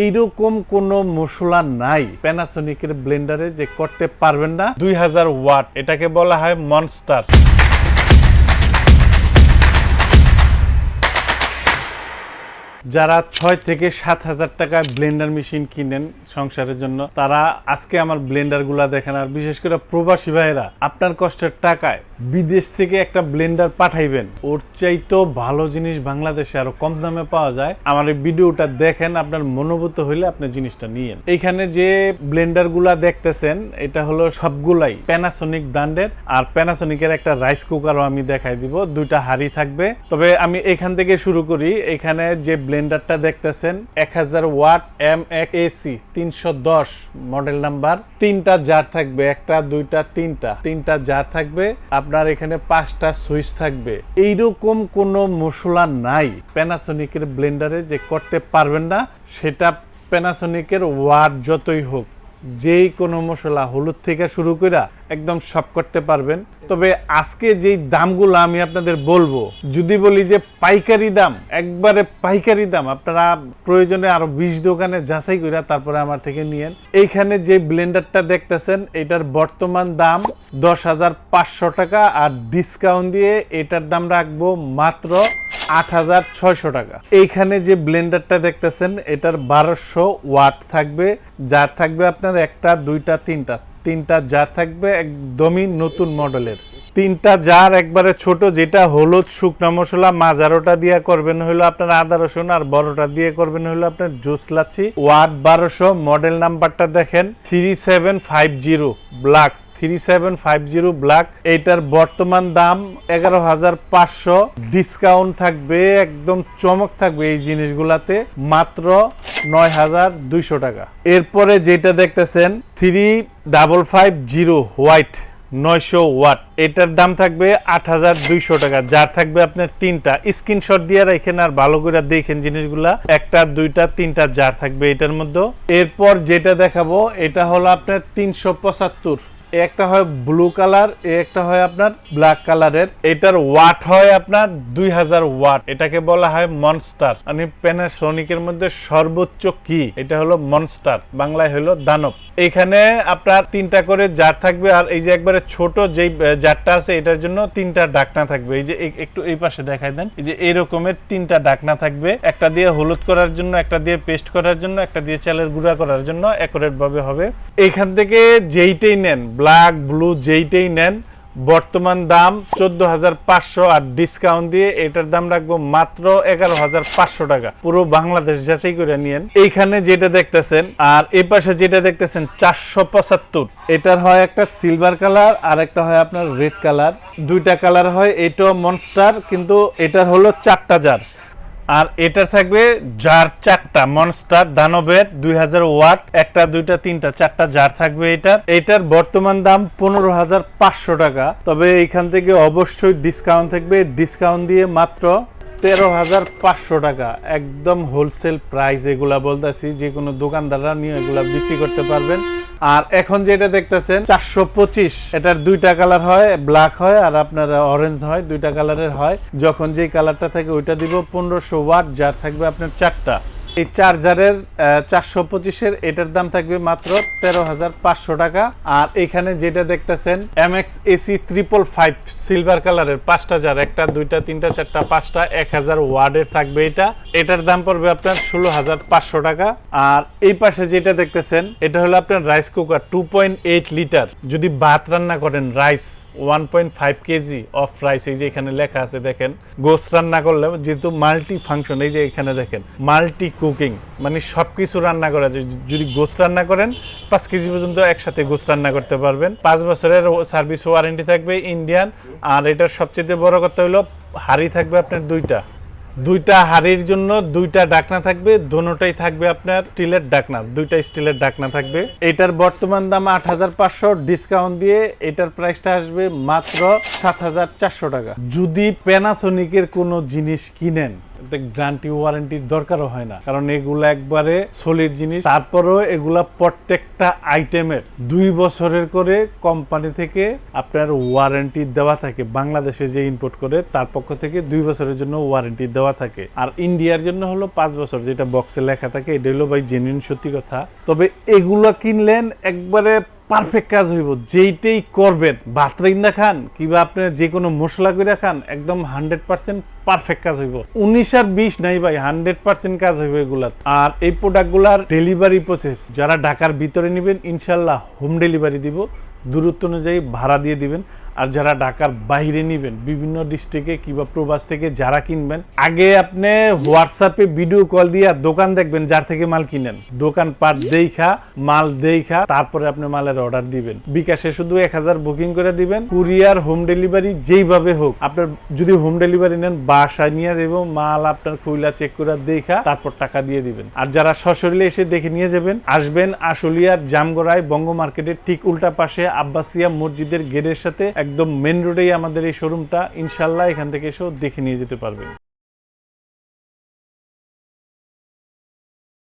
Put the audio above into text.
এইরকম কোনো মশলা নাই। প্যানাসোনিকের ব্লেন্ডারে যে করতে পারবেন না। দুই হাজার ওয়াট, এটাকে বলা হয় মনস্টার যারা ছয় থেকে সাত হাজার টাকায় ব্লেন্ডার মেশিন কিনেন সংসারের জন্য, তারা আজকে আমার ব্লেন্ডারগুলা দেখেন। আর বিশেষ করে প্রবাসী ভাইয়েরা, আপনার কষ্টের টাকায় বিদেশ থেকে একটা ব্লেন্ডার পাঠাইবেন। ওর চাইতেও ভালো জিনিস বাংলাদেশে আরও কম দামে পাওয়া যায়। আমার এই ভিডিওটা দেখেন, আপনার মনোভূত হইলে আপনি জিনিসটা নিয়েন। এইখানে যে ব্লেন্ডারগুলা দেখতেছেন, এটা হলো সবগুলাই প্যানাসোনিক ব্র্যান্ডের। আর প্যানাসোনিকের একটা রাইস কুকারও আমি দেখাই দিব। দুইটা হাড়ি থাকবে। তবে আমি এখান থেকে শুরু করি। এখানে যে ব্লেন্ডারটা দেখতেছেন, এক হাজার ওয়াট এম এক এসি, তিনশো দশ মডেল নাম্বার। তিনটা জার থাকবে, একটা, দুইটা, তিনটা। তিনটা জার থাকবে, আপনার এখানে পাঁচটা সুইচ থাকবে। এইরকম কোনো মশলা নাই প্যানাসোনিকের ব্লেন্ডারে যে করতে পারবেন না, সেটা প্যানাসোনিকের ওয়াট যতই হোক। যেই কোনো মশলা হলুদ থেকে শুরু করে একদম সব করতে পারবেন। তবে আজকে যেই দামগুলো আমি আপনাদের বলব, যদি বলি যে পাইকারি দাম, একবারে পাইকারি দাম, আপনারা প্রয়োজনে আরও বিশ দোকানে যাচাই করে তারপরে আমার থেকে নিয়েন। এইখানে যে ব্লেন্ডারটা দেখতেছেন, এটার বর্তমান দাম দশ হাজার পাঁচশো টাকা, আর ডিসকাউন্ট দিয়ে এটার দাম রাখব মাত্র আট হাজার ছয়শো টাকা। এইখানে যে ব্লেন্ডারটা দেখতেছেন, এটার বারোশো ওয়াট থাকবে। যার থাকবে আপনার একটা, দুইটা, তিনটা। তিনটা জার থাকবে একদমই নতুন মডেলের। তিনটা জার একবারে ছোট, যেটা হলুদ শুকনো মশলা, মাজারোটা দিয়ে করবেন হলো আপনার আদা, রসুন আর বড়টা দিয়ে করবেন হলো আপনার জুস লাচ্ছি। ওয়াট বারোশো, মডেল নাম্বারটা দেখেন, three seven five zero, black. Three seven five zero black এইটার বর্তমান দাম এগারো হাজার পাঁচশো। ডিসকাউন্ট থাকবে, একদম চমক থাকবে এই জিনিসগুলাতে, মাত্র নয় হাজার দুইশো টাকা। এরপরে যেটা দেখতেছেন three double five zero white নয়শো ওয়াট এটার দাম থাকবে আট হাজার দুইশো টাকা। যার থাকবে আপনার তিনটা স্ক্রিনশট দিয়ে রাখেন আর ভালো করে দেখেন জিনিসগুলা। একটা, দুইটা, তিনটা জার থাকবে এটার মধ্যে। এরপর যেটা দেখাবো, এটা হলো আপনার তিনশো পঁচাত্তর। একটা হয় ব্লু কালার একটা হয় আপনার ব্ল্যাক কালারের এটার ওয়াট হয় আপনার দুই হাজার ওয়াট এটাকে বলা হয় মনস্টার মানে প্যানাসোনিকের মধ্যে সর্বোচ্চ কি? এটা হলো মনস্টার বাংলায় হলো দানব। এখানে আপনার তিনটা করে জার থাকবে আর এই যে একবারে ছোট যেই জারটা আছে, এটার জন্য তিনটা ডাকনা থাকবে। এই যে একটু এই পাশে দেখাই দেন। এই যে এরকমের তিনটা ডাকনা থাকবে। একটা দিয়ে হলুদ করার জন্য, একটা দিয়ে পেস্ট করার জন্য, একটা দিয়ে চালের গুঁড়া করার জন্য অ্যাকুরেট ভাবে হবে। এখান থেকে যেইটাই নেন ব্ল্যাক, ব্লু যেইটাই নেন, বর্তমান দাম চোদ্দ হাজার পাঁচশো আর ডিসকাউন্ট দিয়ে এটার দাম রাখব মাত্র এগারো হাজার পাঁচশো টাকা। পুরো বাংলাদেশ যাচাই করে নিয়েন। এইখানে যেটা দেখতেছেন, আর এই পাশে যেটা দেখতেছেন, চারশো পঁচাত্তর। এটার হয় একটা সিলভার কালার আর একটা হয় আপনার রেড কালার দুইটা কালার হয়, এটাও মনস্টার কিন্তু এটার হলো চারটা জার আর এটা থাকবে জার চারটা মনস্টার দানবের দুই হাজার ওয়াট, একটা, দুইটা, তিনটা, চারটা জার থাকবে এটার। এটার বর্তমান দাম পনেরো হাজার পাঁচশো টাকা। তবে এখান থেকে অবশ্যই ডিসকাউন্ট থাকবে। ডিসকাউন্ট দিয়ে মাত্র তেরো হাজার পাঁচশো টাকা। একদম হোলসেল প্রাইস এগুলা বলতেছি যে কোনো দোকানদাররা নিয়ে এগুলা বিক্রি করতে পারবেন। আর এখন যেটা দেখতেছেন, চারশো পঁচিশ। এটার দুইটা কালার হয় ব্ল্যাক হয় আর আপনার অরেঞ্জ হয়, দুইটা কালারের হয়। যখন যেই কালারটা থাকে ওইটা দিব পনেরোশো ওয়াট, যার থাকবে আপনার চারটা। এই চার্জারের চারশো পঁচিশের, এটার দাম থাকবে মাত্র তেরো হাজার পাঁচশো টাকা। আর এখানে যেটা দেখতেছেন M X AC triple five silver কালারের পাঁচটা জার একটা, দুইটা, তিনটা, চারটা, পাঁচটা, এক হাজার ওয়ার্ডের থাকবে এটা। এটার দাম পড়বে আপনার ষোলো হাজার পাঁচশো টাকা। আর এই পাশে যেটা দেখতেছেন, এটা হলো আপনার rice cooker two point eight litre যদি ভাত রান্না করেন rice one point five KG of rice এই যে এখানে লেখা আছে, দেখেন। গোস রান্না করলে যেহেতু মাল্টি ফাংশন এই যে এখানে দেখেন মাল্টি কুকিং মানে সবকিছু রান্না করা যায়। যদি গোস রান্না করেন, পাঁচ কেজি পর্যন্ত একসাথে গোস রান্না করতে পারবেন। পাঁচ বছরের সার্ভিস ওয়ারেন্টি থাকবে ইন্ডিয়ান, আর এটার সবচেয়ে বড় কথা হলো, হাড়ি থাকবে আপনার দুইটা। দুইটা হাড়ির জন্য দুইটা ডাকনা থাকবে দোনোটাই থাকবে আপনার স্টিলের ডাকনা, দুইটা স্টিলের ডাকনা থাকবে। এটার বর্তমান দাম আট হাজার পাঁচশো ডিসকাউন্ট দিয়ে এটার প্রাইসটা আসবে মাত্র সাত হাজার চারশো টাকা। যদি প্যানাসোনিকের কোনো জিনিস কিনেন গ্যারান্টি ওয়ারেন্টির দরকারও হয় না। কারণ এগুলা একবারে সলিড জিনিস। তারপরেও এগুলা প্রত্যেকটা আইটেমের দুই বছরের করে কোম্পানি থেকে আপনার ওয়ারেন্টি দেওয়া থাকে। বাংলাদেশে যে ইম্পোর্ট করে, তার পক্ষ থেকে দুই বছরের জন্য ওয়ারেন্টি দেওয়া থাকে। আর ইন্ডিয়ার জন্য হলো পাঁচ বছর, যেটা বক্সে লেখা থাকে, এটা হলো ভাই জেনুইন সত্যি কথা। তবে এগুলা কিনলেন একবারে পারফেক্ট কাজ হইব। যেইটাই করবেন, ভাত রাইন্দা খান কিংবা আপনি যে কোনো মশলা করে খান, একদম হান্ড্রেড পার্সেন্ট পারফেক্ট কাজ হইব। উনিশ আর বিশ নাই ভাই হান্ড্রেড পার্সেন্ট কাজ হইব এগুলা আর এই প্রোডাক্টগুলার ডেলিভারি প্রসেস যারা ঢাকার ভিতরে নেবেন, ইনশাল্লাহ হোম ডেলিভারি দিব। দূরত্ব অনুযায়ী ভাড়া দিয়ে দিবেন। আর যারা ঢাকার বাইরে নিবেন, বিভিন্ন ডিস্ট্রিক্টে কিংবা প্রবাস থেকে যারা কিনবেন, আগে আপনি হোয়াটসঅ্যাপে ভিডিও কল দিয়ে দোকান দেখবেন, যার থেকে মাল কিনেন। দোকান পাট দেইখা মাল দেইখা তারপরে আপনি মালের অর্ডার দিবেন। বিকাশে শুধু এক হাজার বুকিং করে দিবেন। কুরিয়ার হোম ডেলিভারি যেইভাবে হোক। আপনার যদি হোম ডেলিভারি নেন, বাসায় নিয়ে যাব মাল আপনার খুইলা চেক করে দেখা, তারপর টাকা দিয়ে দিবেন। আর যারা সশরীরে এসে দেখে নিয়ে যাবেন, আসবেন আশুলিয়ার জামগড়ায় বঙ্গ মার্কেটের ঠিক উল্টা পাশে আব্বাসিয়া মসজিদের গেটের সাথে একদম মেন রোডেই আমাদের এই শোরুমটা ইনশাল্লাহ এখান থেকে এসেও দেখে নিয়ে যেতে পারবেন।